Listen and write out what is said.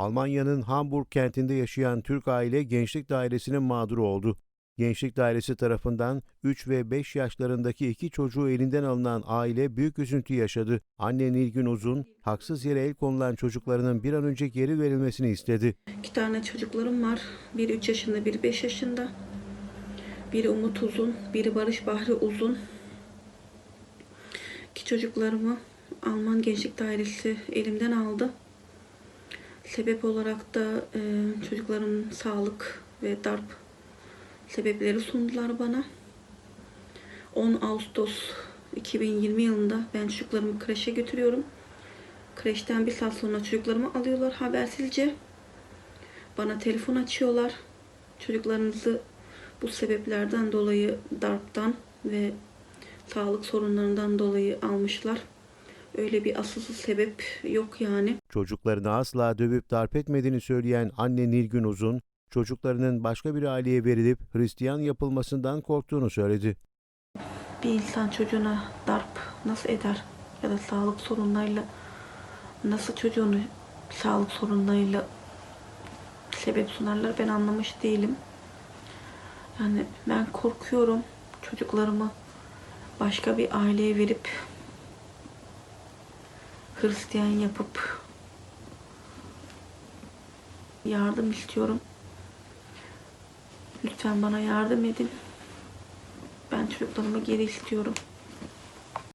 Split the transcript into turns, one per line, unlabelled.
Almanya'nın Hamburg kentinde yaşayan Türk aile Gençlik Dairesi'nin mağduru oldu. Gençlik Dairesi tarafından 3 ve 5 yaşlarındaki iki çocuğu elinden alınan aile büyük üzüntü yaşadı. Anne Nilgün Uzun, haksız yere el konulan çocuklarının bir an önce geri verilmesini istedi.
İki tane çocuklarım var. Biri 3 yaşında, biri 5 yaşında. Biri Umut Uzun, biri Barış Bahri Uzun. İki çocuklarımı Alman Gençlik Dairesi elimden aldı. Sebep olarak da e, çocuklarımın sağlık ve darp sebepleri sundular bana. 10 Ağustos 2020 yılında ben çocuklarımı kreşe götürüyorum. Kreşten bir saat sonra çocuklarımı alıyorlar habersizce. Bana telefon açıyorlar. Çocuklarınızı bu sebeplerden dolayı darptan ve sağlık sorunlarından dolayı almışlar. Öyle bir asılsız sebep yok yani.
Çocuklarını asla dövüp darp etmediğini söyleyen anne Nilgün Uzun, çocuklarının başka bir aileye verilip Hristiyan yapılmasından korktuğunu söyledi.
Bir insan çocuğuna darp nasıl eder ya da sağlık sorunlarıyla nasıl çocuğunu sağlık sorunlarıyla sebep sunarlar ben anlamış değilim. Yani ben korkuyorum çocuklarımı başka bir aileye verip Hristiyan yapıp yardım istiyorum. Lütfen bana yardım edin. Ben çocuklarımı geri istiyorum.